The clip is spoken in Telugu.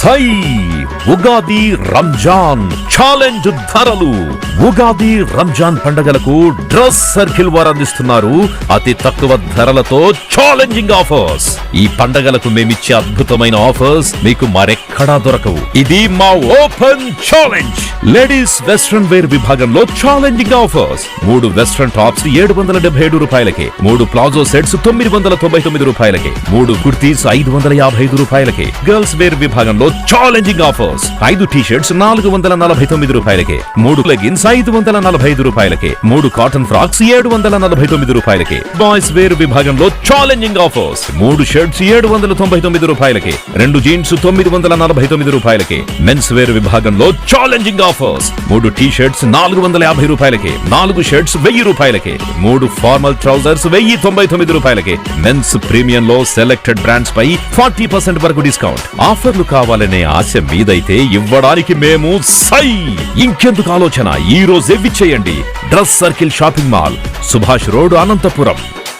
సై ఉగాది రంజాన్ ఛాలెంజ్ ధరలు. ఉగాది రంజాన్ పండగలకు డ్రెస్ సర్కిల్ వారు అందిస్తున్నారు. అతి తక్కువ ధరలతో ఛాలెంజింగ్ ఆఫర్స్ ఈ పండగలకు మేమిచ్చే అద్భుతమైన ఆఫర్స్ మీకు మరెక్కడా దొరకవు. ఇది మా open challenge ladies western wear విభాగంలో ఛాలెంజింగ్ ఆఫర్స్ మూడు వెస్ట్రన్ టాప్స్ ఏడు వందల డెబ్బై ఏడు రూపాయలకే. మూడు ప్లాజో సెట్స్ తొమ్మిది వందల తొంభై తొమ్మిది రూపాయలకి. మూడు కుర్తీస్ ఐదు వందల యాభై ఐదు రూపాయలకే. గర్ల్స్ వేర్ విభాగంలో ఛాలెంజింగ్ ఆఫర్స్ ఐదు టీ షర్ట్స్ నాలుగు వందల నలభై తొమ్మిది రూపాయలకే. మూడు లెగిన్స్ ఐదు వందల నలభై ఐదు రూపాయలకే. మూడు కాటన్ ఫ్రాక్స్ ఏడు వందల నలభై తొమ్మిది రూపాయలకే. బాయ్స్ వేర్ విభాగంలో ఛాలెంజింగ్ ఆఫర్స్ మూడు షర్ట్స్ ఏడు వందల తొంభై తొమ్మిది రూపాయలకే. రెండు జీన్స్ తొమ్మిది వందల నలభై తొమ్మిది రూపాయలకే. మెన్స్ వేర్ విభాగంలో ఛాలెంజింగ్ ఆఫర్స్ మూడు టీ షర్ట్స్ నాలుగు వందల యాభై రూపాయలకే. నాలుగు షర్ట్స్ వెయ్యి రూపాయలకే. మూడు ఫార్మల్ ట్రౌజర్స్ వెయ్యి తొంభై తొమ్మిది రూపాయలకే. మెన్స్ ప్రీమియం లో సెలెక్టెడ్ బ్రాండ్స్ పై ఫార్టీ పర్సెంట్ వరకు డిస్కౌంట్ ఆఫర్లు కావాలనే ఆశ మీద మీదైతే ఇవ్వడానికి మేము సై. ఇంకెందుకు ఆలోచన? ఈ రోజే విచ్చేయండి. Dress circle shopping mall Subhash road Anantapuram.